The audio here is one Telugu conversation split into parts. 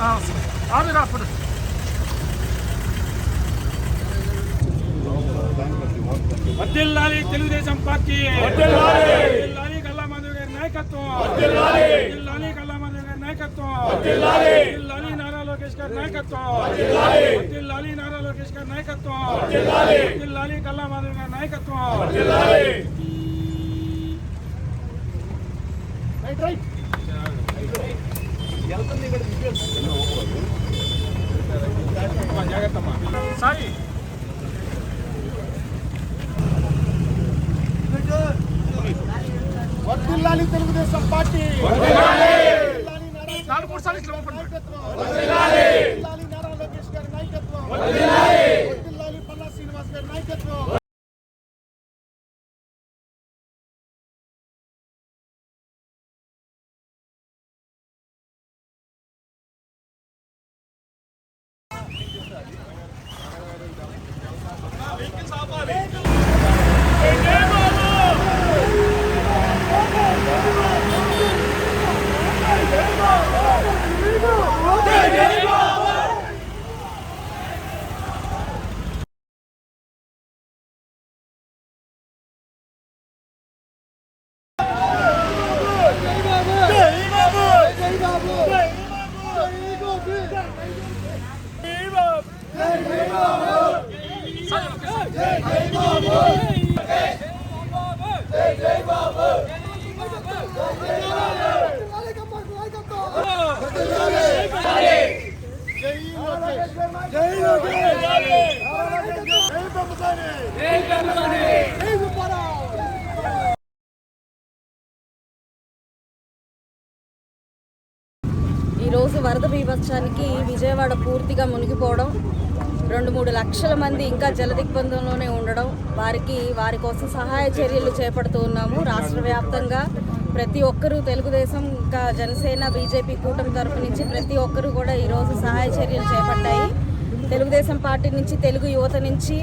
ఆమె రాపుడు వర్దిల్లాలి తెలుగుదేశం పార్టీ. వర్దిల్లాలి గల్లా మాధవ్ గారి నాయకత్వం. వర్దిల్లాలి గల్లా మాధవ్ గారి నాయకత్వం వర్దిల్లాలి నారా లోకేష్ గారి నాయకత్వం. వర్దిల్లాలి నారా లోకేష్ గారి నాయకత్వం. వర్దిల్లాలి గల్లా మాధవ్ గారి నాయకత్వం రైట్ రైట్. సాయి వర్ధిల్లాలి తెలుగుదేశం పార్టీ. నాలుగు సార్లు ఇట్లా. వర్ధిల్లాలి నారా లోకేష్ గారి నాయకత్వం. వర్ధిల్లాలి పల్లా శ్రీనివాస్ గారి నాయకత్వం. వరద బీభత్సానికి విజయవాడ పూర్తిగా మునిగిపోవడం రెండు మూడు లక్షల మంది ఇంకా జలదిగ్బంధంలోనే ఉండడం వారికి వారి కోసం సహాయ చర్యలు చేపడుతూ ఉన్నాము. రాష్ట్ర వ్యాప్తంగా ప్రతి ఒక్కరూ తెలుగుదేశం ఇంకా జనసేన బీజేపీ కూటమి తరపు నుంచి ప్రతి ఒక్కరూ కూడా ఈరోజు సహాయ చర్యలు చేపట్టాయి. తెలుగుదేశం పార్టీ నుంచి తెలుగు యువత నుంచి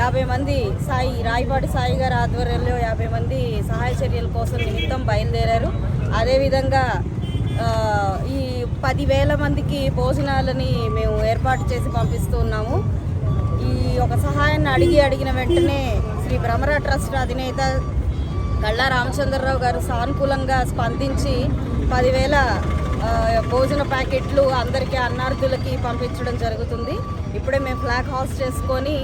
యాభై మంది సాయి రాయపాటి సాయి గారి ఆధ్వర్యంలో యాభై మంది సహాయ చర్యల కోసం నిమిత్తం బయలుదేరారు. అదేవిధంగా ఈ పదివేల మందికి భోజనాలని మేము ఏర్పాటు చేసి పంపిస్తూ ఉన్నాము. ఈ ఒక సహాయాన్ని అడిగి అడిగిన వెంటనే శ్రీ భ్రమర ట్రస్ట్ అధినేత గళ్ళా రామచంద్రరావు గారు సానుకూలంగా స్పందించి పదివేల భోజన ప్యాకెట్లు అందరికీ అన్నార్థులకి పంపించడం జరుగుతుంది. ఇప్పుడే మేము ఫ్లాగ్ హాస్ట్ చేసుకొని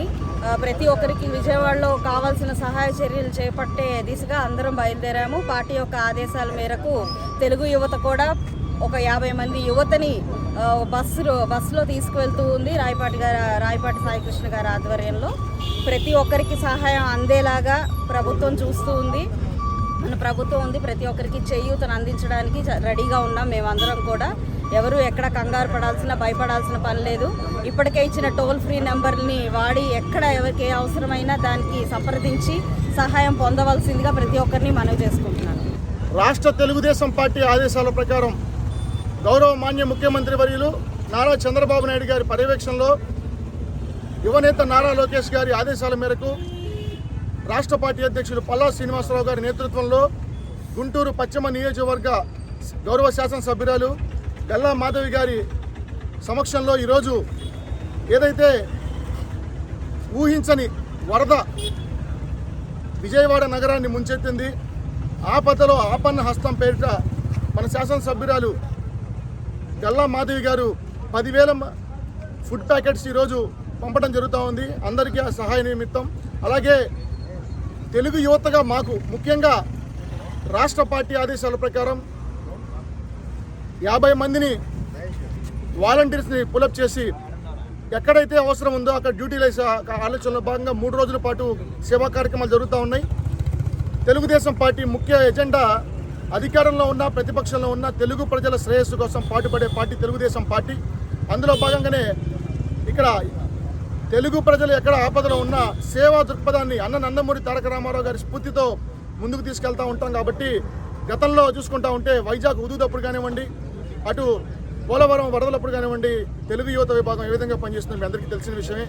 ప్రతి ఒక్కరికి విజయవాడలో కావాల్సిన సహాయ చర్యలు చేపట్టే దిశగా అందరం బయలుదేరాము. పార్టీ యొక్క ఆదేశాల మేరకు తెలుగు యువత కూడా ఒక యాభై మంది యువతని ఆ, బస్సులో బస్సులో తీసుకువెళ్తూ ఉంది రాయపాటి గారు రాయపాటి సాయికృష్ణ గారి ఆధ్వర్యంలో. ప్రతి ఒక్కరికి సహాయం అందేలాగా ప్రభుత్వం చూస్తూ ఉంది. మన ప్రభుత్వం ఉంది. ప్రతి ఒక్కరికి చేయూతను అందించడానికి రెడీగా ఉన్నాం మేమందరం కూడా. ఎవరు ఎక్కడ కంగారు పడాల్సిన భయపడాల్సిన పని లేదు. ఇప్పటికే ఇచ్చిన టోల్ ఫ్రీ నెంబర్ని వాడి ఎక్కడ ఎవరికి ఏ అవసరమైనా దానికి సంప్రదించి సహాయం పొందవలసిందిగా ప్రతి ఒక్కరిని మనవి చేసుకుంటున్నాను. రాష్ట్ర తెలుగుదేశం పార్టీ ఆదేశాల ప్రకారం గౌరవ మాన్య ముఖ్యమంత్రి వర్యులు నారా చంద్రబాబు నాయుడు గారి పర్యవేక్షణలో యువనేత నారా లోకేష్ గారి ఆదేశాల మేరకు రాష్ట్ర పార్టీ అధ్యక్షులు పల్లా శ్రీనివాసరావు గారి నేతృత్వంలో గుంటూరు పశ్చిమ నియోజకవర్గ గౌరవ శాసనసభ్యురాలు గల్లా మాధవి గారి సమక్షంలో ఈరోజు ఏదైతే ఊహించని వరద విజయవాడ నగరాన్ని ముంచెత్తింది ఆపదలో ఆపన్న హస్తం పేరిట మన శాసనసభ్యురాలు గల్లా మాధవి గారు పదివేల ఫుడ్ ప్యాకెట్స్ ఈరోజు పంపడం జరుగుతూ ఉంది. అందరికీ ఆ సహాయ నిమిత్తం. అలాగే తెలుగు యువతగా మాకు ముఖ్యంగా రాష్ట్ర పార్టీ ఆదేశాల ప్రకారం యాభై మందిని వాలంటీర్స్ని పులప్ చేసి ఎక్కడైతే అవసరం ఉందో అక్కడ డ్యూటీలు వేసే ఆలోచనలో భాగంగా మూడు రోజుల పాటు సేవా కార్యక్రమాలు జరుగుతూ ఉన్నాయి. తెలుగుదేశం పార్టీ ముఖ్య ఎజెండా అధికారంలో ఉన్న ప్రతిపక్షంలో ఉన్న తెలుగు ప్రజల శ్రేయస్సు కోసం పాటుపడే పార్టీ తెలుగుదేశం పార్టీ. అందులో భాగంగానే ఇక్కడ తెలుగు ప్రజలు ఎక్కడ ఆపదలో ఉన్న సేవా దృక్పథాన్ని అన్న నందమూరి తారక రామారావు గారి స్ఫూర్తితో ముందుకు తీసుకెళ్తా ఉంటాం కాబట్టి గతంలో చూసుకుంటా ఉంటే వైజాగ్ ఉదూదప్పుడు కానివ్వండి అటు పోలవరం వరదలప్పుడు కానివ్వండి తెలుగు యువత విభాగం ఏ విధంగా పనిచేస్తుందో మీ అందరికీ తెలిసిన విషయమే.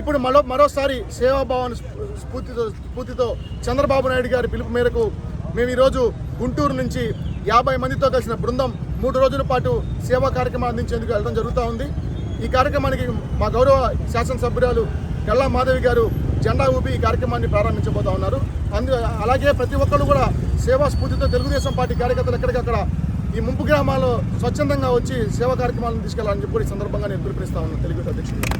ఇప్పుడు మరో మరోసారి సేవాభావాన్ని స్ఫూర్తితో స్ఫూర్తితో చంద్రబాబు నాయుడు గారి పిలుపు మేరకు మేము ఈరోజు గుంటూరు నుంచి యాభై మందితో కలిసిన బృందం మూడు రోజుల పాటు సేవా కార్యక్రమం అందించేందుకు వెళ్ళడం జరుగుతూ ఉంది. ఈ కార్యక్రమానికి మా గౌరవ శాసనసభ్యురాలు కళ్ళా మాధవి గారు జెండా ఊపి ఈ కార్యక్రమాన్ని ప్రారంభించబోతా ఉన్నారు. అందు అలాగే ప్రతి ఒక్కరు కూడా సేవా స్ఫూర్తితో తెలుగుదేశం పార్టీ కార్యకర్తలు ఎక్కడికక్కడ ఈ ముంపు గ్రామాల్లో స్వచ్ఛందంగా వచ్చి సేవా కార్యక్రమాలను తీసుకెళ్ళాలని చెప్పి ఈ సందర్భంగా నేను పిలుపునిస్తా ఉన్నాను తెలుగు అధ్యక్షుడు